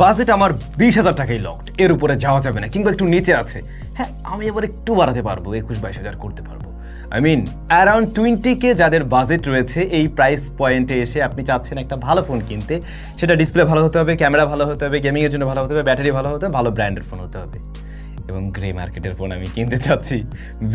Budget আমার বিশ হাজার টাকাই লকড এর উপরে যাওয়া যাবে না, কিংবা একটু নিচে আছে। হ্যাঁ আমি এবার একটু বাড়াতে পারব, একুশ বাইশ হাজার করতে পারব। I mean around twenty K যাদের বাজেট রয়েছে, এই প্রাইস পয়েন্টে এসে আপনি চাচ্ছেন একটা ভালো ফোন কিনতে। সেটা ডিসপ্লে ভালো হতে হবে ক্যামেরা ভালো হতে হবে গেমিংয়ের জন্য ভালো হতে হবে ব্যাটারি ভালো হতে হবে, ভালো ব্র্যান্ডের ফোন হতে হবে। এবং গ্রে মার্কেটের ফোন আমি কিনতে চাচ্ছি।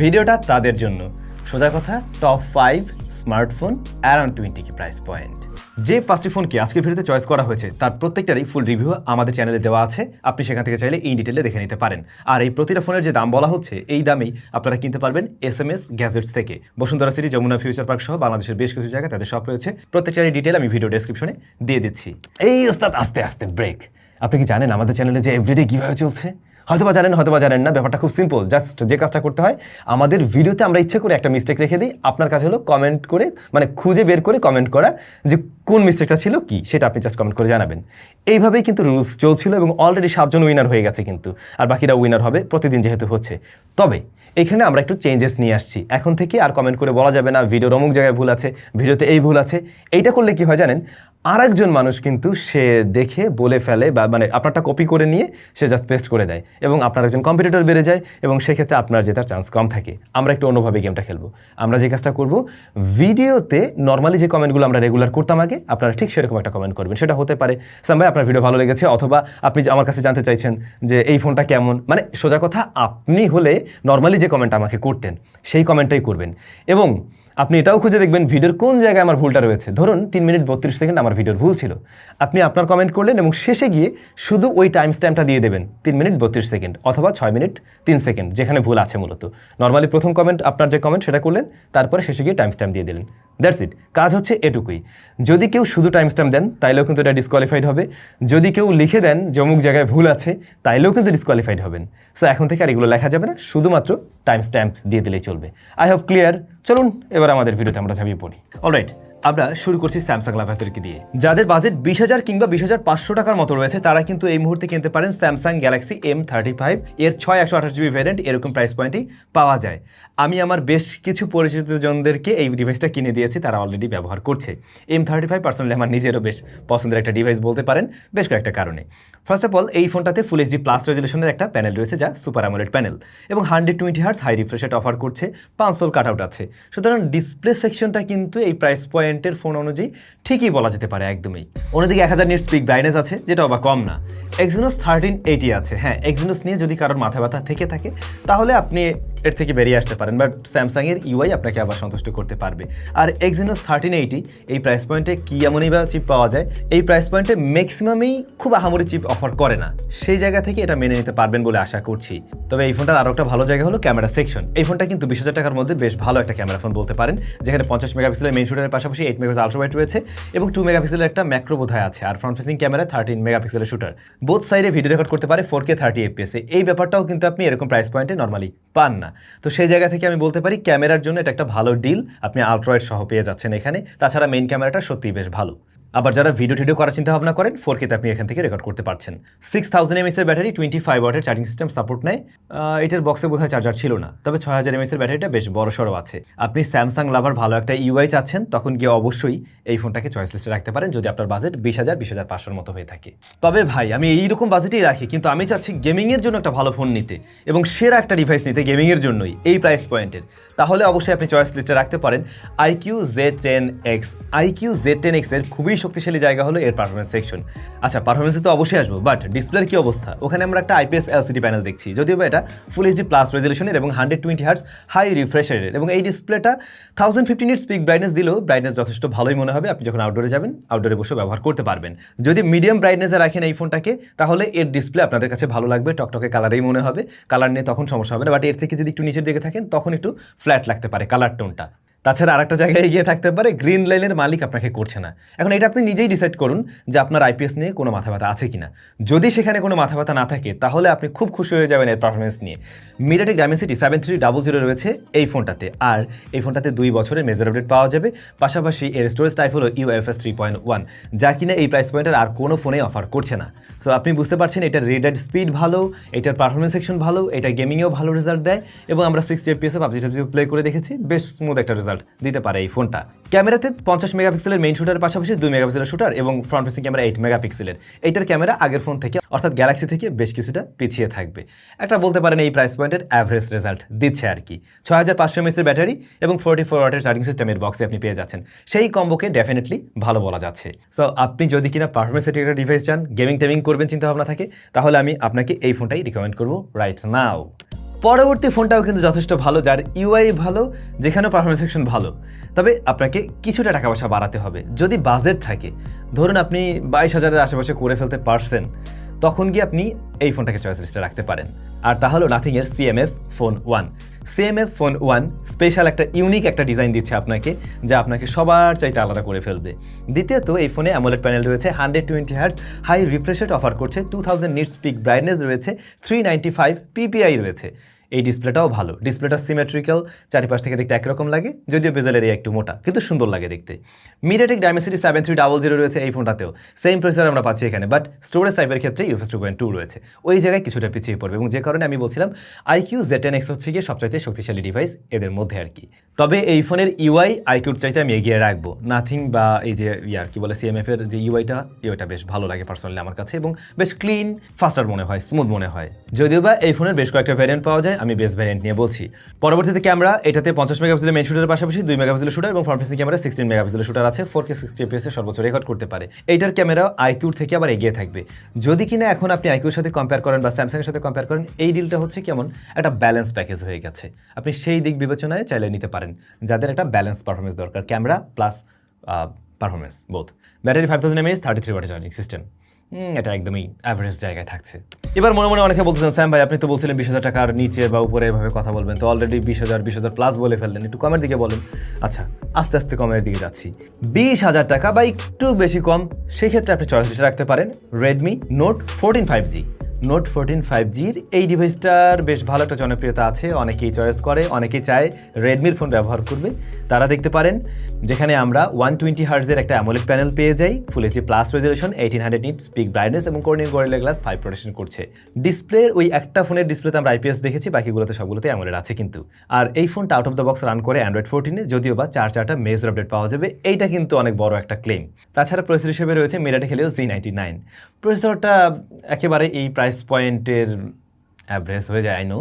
ভিডিওটা তাদের জন্য। সোজা কথা top five smartphone around twenty K price point যে পাঁচটি ফোনকে আজকের ভিডিওতে চয়েস করা হয়েছে, তার প্রত্যেকটারই ফুল রিভিউ আমাদের চ্যানেলে দেওয়া আছে। আপনি সেখান থেকে চাইলে এই ডিটেলে দেখে নিতে পারেন। আর এই প্রতিটা ফোনের যে দাম বলা হচ্ছে, এই দামেই আপনারা কিনতে পারবেন এস এম এস গ্যাজেটস থেকে। Bashundhara city Jamuna future park সহ বাংলাদেশের বেশ কিছু জায়গায় তাদের সব রয়েছে। প্রত্যেকটারই ডিটেল আমি ভিডিও ডেসক্রিপশনে দিয়ে দিচ্ছি। এই ওস্তাদ, আস্তে আস্তে ব্রেক আপনি কি জানেন আমাদের চ্যানেলে যে এভরিডে কীভাবে চলছে? হয়তোবা জানেন হয়তোবা জানেন না, ব্যাপারটা খুব সিম্পল জাস্ট যে কাজটা করতে হয়, আমাদের ভিডিওতে আমরা ইচ্ছে করে একটা মিস্টেক রেখে দিই, আপনার কাছে হলো কমেন্ট করে মানে খুঁজে বের করে কমেন্ট করা যে কোন মিস্টেকটা ছিল কি, সেটা আপনি জাস্ট কমেন্ট করে জানাবেন। এইভাবেই কিন্তু রুলস চলছিল এবং অলরেডি সাতজন উইনার হয়ে গেছে কিন্তু, আর বাকিরা উইনার হবে, প্রতিদিন যেহেতু হচ্ছে। তবে, এখানে আমরা একটু চেঞ্জেস নিয়ে আসছি। এখন থেকে আর কমেন্ট করে বলা যাবে না ভিডিওর অমুক জায়গায় ভুল আছে ভিডিওতে এই ভুল আছে, এইটা করলে কি হয় জানেন আরেকজন মানুষ কিন্তু সে দেখে, বলে ফেলে বা মানে আপনারটা কপি করে নিয়ে সে জাস্ট পেস্ট করে দেয় এবং আপনার একজন কম্পিটিটর বেড়ে যায় এবং সেক্ষেত্রে আপনার জেতার চান্স কম থাকে। আমরা একটু অন্যভাবে গেমটা খেলব। আমরা যে কাজটা করব ভিডিওতে নর্মালি যে কমেন্টগুলো আমরা রেগুলার করতাম আগে, আপনারা ঠিক সেরকম একটা কমেন্ট করবেন। সেটা হতে পারে, সাম ভাই, আপনার ভিডিও ভালো লেগেছে অথবা আপনি আমার কাছে জানতে চাইছেন যে এই ফোনটা কেমন মানে সোজা কথা, আপনি হলে নর্মালি যে কমেন্ট আমাকে করতেন, সেই কমেন্টটাই করবেন। এবং আপনি এটাও খুঁজে দেখবেন ভিডিওর কোন জায়গায় আমার ভুলটা রয়েছে। ধরুন তিন মিনিট বত্রিশ সেকেন্ড আমার ভিডিওর ভুল ছিল। আপনি আপনার কমেন্ট করলেন এবং শেষে গিয়ে শুধু ওই টাইম স্ট্যাম্পটা দিয়ে দেবেন, তিন মিনিট বত্রিশ সেকেন্ড অথবা ছয় মিনিট তিন সেকেন্ড, যেখানে ভুল আছে মূলত। নর্মালি প্রথম কমেন্ট আপনার যে কমেন্ট সেটা করলেন, তারপরে শেষে গিয়ে টাইম স্ট্যাম্প দিয়ে দিলেন। That's it. কাজ হচ্ছে এটুকুই। যদি কেউ শুধু টাইম স্ট্যাম্প দেন, তাইলেও কিন্তু এটা ডিসকোয়ালিফাইড হবে। যদি কেউ লিখে দেন যে অমুক জায়গায় ভুল আছে, তাইলেও কিন্তু ডিসকোয়ালিফাইড হবেন। সো এখন থেকে আর এগুলো লেখা যাবে না, শুধুমাত্র টাইম স্ট্যাম্প দিয়ে দিলেই চলবে। আই হোপ ক্লিয়ার চলুন, এবার আমাদের ভিডিওতে আমরা ঝাঁপিয়ে পড়ি। অলরাইট আমরা শুরু করছি স্যামসাং লাভারদেরকে দিয়ে। যাদের বাজেট বিশ হাজার কিংবা বিশ হাজার পাঁচশো টাকার মতো রয়েছে, তারা কিন্তু এই মুহূর্তে কিনতে পারেন Samsung Galaxy M thirty five এর ছয় একশো আঠাশ জিবি ভ্যারিয়েন্ট এরকম প্রাইস পয়েন্টেই পাওয়া যায়। আমি আমার বেশ কিছু পরিচিত জনদেরকে এই ডিভাইসটা কিনে দিয়েছি, তারা অলরেডি ব্যবহার করছে। এম থার্টি ফাইভ পার্সোনালি আমার নিজেরও বেশ পছন্দের একটা ডিভাইস বলতে পারেন, বেশ কয়েকটা কারণে। ফার্স্ট অফ অল এই ফোনটাতে ফুল এইচডি প্লাস রেজলিউশনের একটা প্যানেল রয়েছে, যা সুপার আমোলেড প্যানেল এবং hundred twenty hertz high refresh rate offer করছে পাঁচশোল কাট আউট আছে। সুতরাং ডিসপ্লে সেকশনটা কিন্তু এই প্রাইস পয়েন্টের ফোন অনুযায়ী ঠিকই বলা যেতে পারে একদমই। অন্যদিকে এক হাজার নিট স্পিক ব্রাইটনেস আছে যেটা অবা কম না। এক্সিনোস থার্টিন এইটি আছে। হ্যাঁ এক্সিনোস নিয়ে যদি কারোর মাথা ব্যথা থেকে থাকে, তাহলে আপনি এর থেকে বেরিয়ে আসতে পারেন বাট স্যামসাংয়ের ইউআই আপনাকে আবার সন্তুষ্ট করতে পারবে। আর এক্সিনোস থার্টিন এইটি এই প্রাইস পয়েন্টে কী এমনই বা চিপ পাওয়া যায়? এই প্রাইস পয়েন্টে ম্যাক্সিমামই খুব আহামরি চিপ অফার করে না। সেই জায়গা থেকে এটা মেনে নিতে পারবেন বলে আশা করছি। তবে এই ফোনটার আরও একটা ভালো জায়গা হলো ক্যামেরা সেকশন এই ফোনটা কিন্তু বিশ হাজার টাকার মধ্যে বেশ ভালো একটা ক্যামেরা ফোন বলতে পারেন, যেখানে পঞ্চাশ মেগাপিক্সেলের মেন শুটারের পাশাপাশি এইট মেগাপিক্সেল আলট্রাওয়াইট রয়েছে এবং টু মেগাপিক্সেলের একটা ম্যাক্রো বোধহয় আছে, আর ফ্রন্ট ফেসিং ক্যামেরা থার্টিন মেগাপিক্সেলের শুটার বোথ সাইডে ভিডিও রেকর্ড করতে পারে ফোর কে থার্টি এফপিএসে এই ব্যাপারটাও কিন্তু আপনি এরকম প্রাইস পয়েন্টে নর্মালি পান না। তো সেই জায়গা থেকে আমি বলতে পারি ক্যামেরার জন্য এটা একটা ভালো ডিল আপনি আলট্রয়েড সহ পেয়ে যাচ্ছেন এখানে। তাছাড়া মেইন ক্যামেরাটা সত্যিই বেশ ভালো। আবার যারা ভিডিও টিডিও করার চিন্তা ভাবনা করেন ফোর কেতে আপনি এখান থেকে রেকর্ড করতে পারছেন। সিক্স থাউজেন্ড এমএস এর ব্যাটারি টোয়েন্টি ফাইভ ওয়াটের চার্জিং সিস্টেম সাপোর্ট নেয়। এটার বক্সে বোধহয় চার্জার ছিল না, তবে ছয় হাজার এমএস এর ব্যাটারিটা বেশ বড় সড়ো আছে। আপনি স্যামসাং লাভার ভালো একটা ইউআই চাচ্ছেন, তখন গিয়ে অবশ্যই এই ফোনটাকে চয়েস লিস্টে রাখতে পারেন, যদি আপনার বাজেট বিশ হাজার বিশ হাজার পাঁচশোর মতো হয়ে থাকে। তবে ভাই, আমি এইরকম বাজেটেই রাখি, কিন্তু আমি চাচ্ছি গেমিংয়ের জন্য একটা ভালো ফোন নিতে, এবং সেরা একটা ডিভাইস নিতে গেমিংয়ের জন্যই, এই প্রাইস পয়েন্টের তাহলে অবশ্যই আপনি চয়েস লিস্টে রাখতে পারেন। IQOO Z ten X iQOO Z ten এক্সের খুবই শক্তিশালী জায়গা হলো এর পারফরমেন্স সেকশন আচ্ছা পারফরমেন্সে তো অবশ্যই আসব বাট ডিসপ্লের কী অবস্থা? ওখানে আমরা একটা আইপিএস এলসিডি প্যানেল দেখছি। যদিও এটা ফুল এইচডি প্লাস রেজলিউশনের এবং হান্ড্রেড টোয়েন্টি হার্স হাই রিফ্রেশারের এবং এই ডিসপ্লেটা থাউজেন্ড ফিফটিন ইট স্পিক ব্রাইটনেস দিলেও ব্রাইটনেস যথেষ্ট ভালোই মনে হবে। আপনি যখন আউটডোরে যাবেন আউটডোরে বসে ব্যবহার করতে পারবেন। যদি মিডিয়াম ব্রাইটনেসে রাখেন এই ফোনটাকে তাহলে এর ডিসপ্লে আপনাদের কাছে ভালো লাগবে। টকটকে কালারেই মনে হবে। কালার নিয়ে তখন সমস্যা হবে না। বাট এর থেকে যদি একটু নিচের দিকে থাকেন, তখন একটু ফ্ল্যাট লাগতে পারে কালার টোনটা। তাছাড়া আরেকটা জায়গায় এগিয়ে থাকতে পারে গ্রিন লাইনের মালিক আপনাকে করছে না। এখন এটা আপনি নিজেই ডিসাইড করুন যে আপনার আইপিএস নিয়ে কোনো মাথা ব্যথা আছে কিনা। যদি সেখানে কোনো মাথা ব্যথা না থাকে, তাহলে আপনি খুব খুশি হয়ে যাবেন এর পারফরমেন্স নিয়ে। MediaTek Dimensity seven three double zero রয়েছে এই ফোনটাতে। আর এই ফোনটাতে দুই বছরের মেজর আপডেট পাওয়া যাবে। পাশাপাশি এর স্টোরেজ টাইপ হলো ইউএফএস থ্রি পয়েন্ট ওয়ান যা কিনা এই প্রাইস পয়েন্টের আর কোনো ফোনে অফার করছে না। সো আপনি বুঝতে পারছেন এটার রেডার স্পিড ভালো, এটার পারফরমেন্স সেকশন ভালো, এটা গেমিংয়েও ভালো রেজাল্ট দেয় এবং আমরা সিক্সটি এফপিএসে পাবজি টাবজি প্লে করে দেখেছি। বেশ স্মুথ একটা রেজাল্ট রেজাল্ট দিতে পারে এই ফোনটা। ক্যামেরাতে পঞ্চাশ মেগাপিক্সেলের মেইন শুটারের পাশাপাশি দুই মেগাপিক্সেলের শুটার এবং ফ্রন্ট ফেসিং ক্যামেরা এইট মেগাপিক্সেলের। এইটার ক্যামেরা আগের ফোন থেকে, অর্থাৎ গ্যালাক্সি থেকে বেশ কিছুটা পিছিয়ে থাকবে। একটা বলতে পারেন এই প্রাইস পয়েন্টের অ্যাভারেজ রেজাল্ট দিচ্ছে আর কি। ছয় হাজার পাঁচশো এমএসের ব্যাটারি এবং ফোর্টি ফোর ওয়াটের চার্জিং সিস্টেমের বক্সে আপনি পেয়ে যাচ্ছেন। সেই কম্বোকে ডেফিনেটলি ভালো বলা যাচ্ছে। সো আপনি যদি কিনা পারফরমেন্স সেটিং একটা ডিভাইস চান গেমিং টেমিং করবেন চিন্তা ভাবনা থাকে, তাহলে আমি আপনাকে এই ফোনটাই রিকমেন্ড করব রাইট নাও পরবর্তী ফোনটাও কিন্তু যথেষ্ট ভালো, যার ইউআই ভালো, যেখানেও পারফরমেন্স সেকশন ভালো। তবে আপনাকে কিছুটা টাকা পয়সা বাড়াতে হবে। যদি বাজেট থাকে, ধরুন আপনি বাইশ হাজারের আশেপাশে করে ফেলতে পারছেন, তখন গিয়ে আপনি এই ফোনটাকে চয়েস লিস্টে রাখতে পারেন। আর তা হলো নাথিংয়ের CMF phone one CMF phone one special একটা ইউনিক একটা ডিজাইন দিচ্ছে আপনাকে, যা আপনাকে সবার চাইতে আলাদা করে ফেলবে। দ্বিতীয়ত, এই ফোনে অ্যামোলেড প্যানেল রয়েছে hundred twenty hertz high refresh rate offer করছে two thousand nits peak brightness রয়েছে থ্রি নাইনটি ফাইভ পিপিআই রয়েছে। এই ডিসপ্লেটাও ভালো। ডিসপ্লেটা সিমেট্রিক্যাল চারিপাশ থেকে দেখতে একরকম লাগে, যদিও বেজেল এরিয়া একটু মোটা, কিন্তু সুন্দর লাগে দেখতে। MediaTek Dimensity seven three double zero রয়েছে এই ফোনটাতেও। সেম প্রসেসর আমরা পাচ্ছি এখানে বাট স্টোরেজ টাইপের ক্ষেত্রে ইউএস টু পয়েন্ট টু রয়েছে। ওই জায়গায় কিছুটা পিছিয়ে পড়বে, এবং যে কারণে আমি বলছিলাম আইকিউ জেড টেন এক্স হচ্ছে গিয়ে সবচাইতে শক্তিশালী ডিভাইস এদের মধ্যে আর কি। তবে এই ফোনের ইউআই আইকিউর চাইতে আমি এগিয়ে রাখব। নাথিং বা এই যে ইয়ার কি বলে সিএমএফ এর যে ইউআইটা ইউআইটা বেশ ভালো লাগে পার্সোনালি আমার কাছে, এবং বেশ ক্লিন ফাস্টার মনে হয় স্মুথ মনে হয়। যদিও বা এই ফোনের বেশ কয়েকটা ভ্যারিয়েন্ট পাওয়া যায় আমি বেস্ট ভ্যারিয়েন্ট নিয়ে বলছি। পরবর্তীতে ক্যামেরা এটাতে পঞ্চাশ মেগাপিক্সেলের মেন শুটারের পাশাপাশি দুই মেগাপিক্সেলের শুটার এবং ফ্রন্ট ফেসিং ক্যামেরা সিক্সটিন মেগাপিক্সেলের শুটার আছে ফোর কে সিক্সটি এফএসে সর্বোচ্চ রেকর্ড করতে পারে। এইটার ক্যামেরা আইকিউর থেকে আবার এগিয়ে থাকবে। যদি কিনা এখন আপনি আইকিউর সাথে কম্পেয়ার করেন বা স্যামসাংয়ের সাথে কম্পেয়ার করেন, এই ডিলটা হচ্ছে কেমন? একটা ব্যালেন্স প্যাকেজ হয়ে গেছে। আপনি সেই দিক বিবেচনায় চাইলে নিতে পারেন। যাদের একটা ব্যালেন্স পারফরমেন্স দরকার camera plus performance both battery five thousand mAh thirty three ওয়াটের চার্জিং সিস্টেম এটা একদমই অ্যাভারেজ জায়গায় থাকছে। এবার মনে মনে অনেকে বলতেছেন, স্যাম ভাই, আপনি তো বলছিলেন বিশ হাজার টাকার নিচে বা উপরে এভাবে কথা বলবেন। তো অলরেডি বিশ হাজার বিশ হাজার প্লাস বলে ফেললেন। একটু কমের দিকে বলেন। আচ্ছা আস্তে আস্তে কমের দিকে যাচ্ছি। বিশ হাজার টাকা বা একটু বেশি কম, সেক্ষেত্রে আপনি চয়েস রাখতে পারেন Redmi Note fourteen five G Note fourteen five জির এই ডিভাইসটার বেশ ভালো একটা জনপ্রিয়তা আছে। অনেকেই চয়েস করে, অনেকেই চায় রেডমির ফোন ব্যবহার করবে। তারা দেখতে পারেন, যেখানে আমরা ওয়ান টোয়েন্টি হার্জের একটা অ্যামোলেড প্যানেল পেয়ে যাই। Full HD plus resolution eighteen hundred nits peak brightness এবং Corning Gorilla Glass five protection করছে। ডিসপ্লের ওই একটা ফোনের ডিসপ্লেতে আমরা আইপিএস দেখেছি, বাকিগুলোতে সবগুলোতে অ্যামোলেড আছে কিন্তু। আর এই ফোনটা out of the box run করে অ্যান্ড্রয়েড ফোরটিনে যদিও বা চার চারটা মেজর আপডেট পাওয়া যাবে, এইটা কিন্তু অনেক বড় একটা ক্লেম তাছাড়া প্রসেসর হিসেবে রয়েছে মিরাটে খেলেও জি নাইনটি নাইন প্রসেসরটা একেবারে এই প্রাইস পয়েন্টের অ্যাভারেজ হয়ে যায় আই নো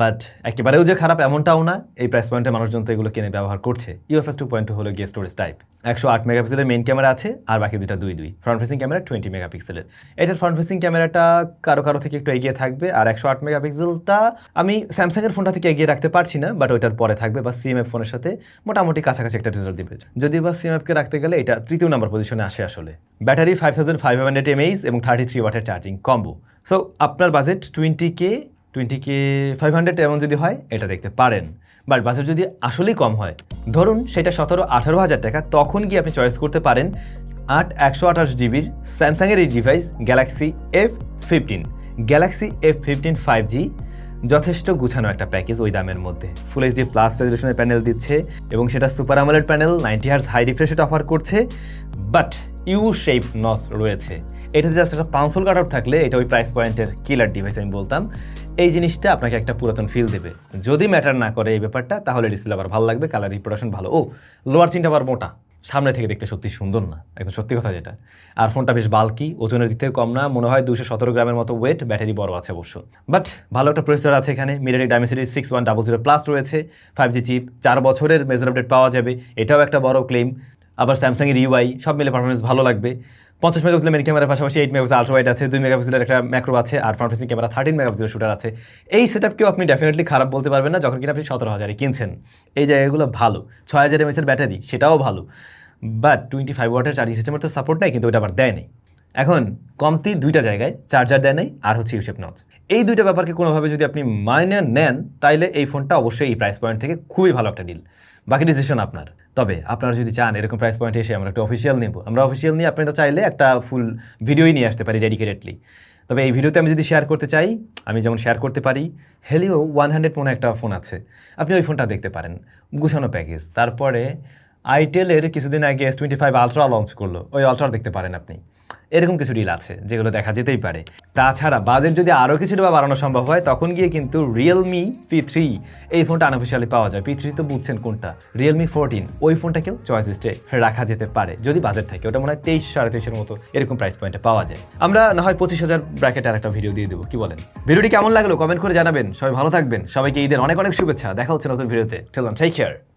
বাট একেবারেও যে খারাপ এমনটাও না, এই প্রাইস পয়েন্টে মানুষজন তো এগুলো কিনে ব্যবহার করছে। ইউএফএস টু পয়েন্ট হলো গিয়ে স্টোরেজ টাইপ একশো আট মেগাপিক্সেলের মেইন ক্যামেরা আছে, আর বাকি দুটা দুই দুই। ফ্রন্ট ফেসিং ক্যামেরা টোয়েন্টি মেগাপিক্সেলের এটার ফ্রন্ট ফেসিং ক্যামেরাটা কারও কারও থেকে একটু এগিয়ে থাকবে, আর একশো আট মেগাপিক্সেলটা আমি স্যামসাংয়ের ফোনটা থেকে এগিয়ে রাখতে পারছি না বাট ওইটার পরে থাকবে, বা সিএমএফ ফোনের সাথে মোটামুটি কাছাকাছি একটা রেজাল্ট দিবে। যদি বা সিএমএফকে রাখতে গেলে এটা তৃতীয় নাম্বার পজিশনে আসে আসলে। Battery five thousand five hundred mAh এবং থার্টি থ্রি ওয়াটের চার্জিং কম্বো সো আপনার budget twenty K twenty K five hundred এমন যদি হয়, এটা দেখতে পারেন। বাট বাজেট যদি আসলেই কম হয়, ধরুন সেটা সতেরো, আঠারো হাজার টাকা, তখন গিয়ে আপনি চয়েস করতে পারেন আট, একশো আঠাশ জিবির স্যামসাংয়ের এই device Galaxy F fifteen Galaxy F fifteen five G যথেষ্ট গুছানো একটা প্যাকেজ ওই দামের মধ্যে। ফুল এইচ এইচডি প্লাস রেজলিউশনের প্যানেল দিচ্ছে এবং সেটা সুপার আমলের panel ninety hertz high refresh rate offer করছে বাট ইউ শেপ নস রয়েছে। এটা জাস্ট একটা পাঁচশোল কাট থাকলে এটা ওই প্রাইস পয়েন্টের কিলার ডিভাইস আমি বলতাম। এই জিনিসটা আপনাকে একটা পুরাতন ফিল দেবে। যদি ম্যাটার না করে এই ব্যাপারটা, তাহলে ডিসপ্লে আবার ভালো লাগবে কালার রিপ্রোডাকশন ভালো। ও লোয়ার চিনটা আবার মোটা। সামনে থেকে দেখতে সত্যি সুন্দর না, একদম সত্যি কথা যেটা। আর ফোনটা বেশ বাল্কি ওজনের দিক থেকে কম না, মনে হয় দুশো সতেরো গ্রামের মতো ওয়েট ব্যাটারি বড় আছে অবশ্য। বাট ভালো একটা প্রসেসর আছে এখানে MediaTek Dimensity six one double zero plus রয়েছে ফাইভ জি চিপ চার বছরের মেজর আপডেট পাওয়া যাবে, এটাও একটা বড় ক্লেম আবার স্যামসাংয়ের ইউআই সব মিলে পারফরমেন্স ভালো লাগবে। পঞ্চাশ মেগাপিক্সেলের মেন ক্যামেরার পাশাপাশি এইট মেগাপিক্সেল আলট্রা ওয়াইড আছে, দুই মেগাপিক্সেলের একটা ম্যাক্রো আছে, আর ফ্রন্ট ফেসিং ক্যামেরা থার্টিন মেগাপিক্সেলের শুটার আছে। এই সেটআপকেও আপনি ডেফিনেটলি খারাপ বলতে পারবেন না, যখন কিনা আপনি সতেরো হাজারে কিনছেন। এই জায়গাগুলো ভালো। ছয় হাজার এমএসের ব্যাটারি সেটাও ভালো। বাট টোয়েন্টি ফাইভ ওয়াটের চার্জিং সিস্টেমের তো সাপোর্ট নেই, কিন্তু ওটা আবার দেয় নেই। এখন কমতি দুইটা জায়গায় চার্জার দেয় নেই, আর হচ্ছে ইউসেপ নচ এই দুইটা ব্যাপারকে কোনোভাবে যদি আপনি মাইনে নেন, তাইলে এই ফোনটা অবশ্যই এই প্রাইস পয়েন্ট থেকে খুবই ভালো একটা ডিল বাকি ডিসিশন আপনার। তবে আপনারা যদি চান এরকম প্রাইস পয়েন্টে এসে আমরা একটা অফিসিয়াল নেব। আমরা অফিসিয়াল নিয়ে আপনারা চাইলে একটা ফুল ভিডিওই নিয়ে আসতে পারি ডেডিকেটেডলি তবে এই ভিডিওতে আমি যদি শেয়ার করতে চাই, আমি যেমন শেয়ার করতে পারি হেলিও ওয়ান হান্ড্রেড মনে একটা ফোন আছে। আপনি ওই ফোনটা দেখতে পারেন। গুছানো প্যাকেজ তারপরে আইটেলের কিছুদিন আগে S twenty five ultra launch করল। ওই আলট্রা দেখতে পারেন আপনি। এরকম কিছু ডিল আছে, যেগুলো দেখা যেতেই পারে। তাছাড়া বাজেট যদি আরও কিছু টাকা বাড়ানো সম্ভব হয়, তখন গিয়ে কিন্তু রিয়েলমি পি থ্রি এই ফোনটা আনঅফিসিয়ালি পাওয়া যায়। পি থ্রি তো বুঝছেন কোনটা? রিয়েলমি ফোরটিন ওই ফোনটাকেও চয়েস লিস্টে রাখা যেতে পারে, যদি বাজেট থাকে। ওটা মনে হয় তেইশ, সাড়ে তেইশের মতো এরকম প্রাইস পয়েন্টে পাওয়া যায়। আমরা না হয় পঁচিশ হাজার ব্র্যাকেট আর একটা ভিডিও দিয়ে দেবো, কি বলেন? ভিডিওটি কেমন লাগল? কমেন্ট করে জানাবেন। সবাই ভালো থাকবেন। সবাইকে ঈদের অনেক অনেক শুভেচ্ছা। দেখা হচ্ছে নতুন ভিডিওতে চলুন টেক কেয়ার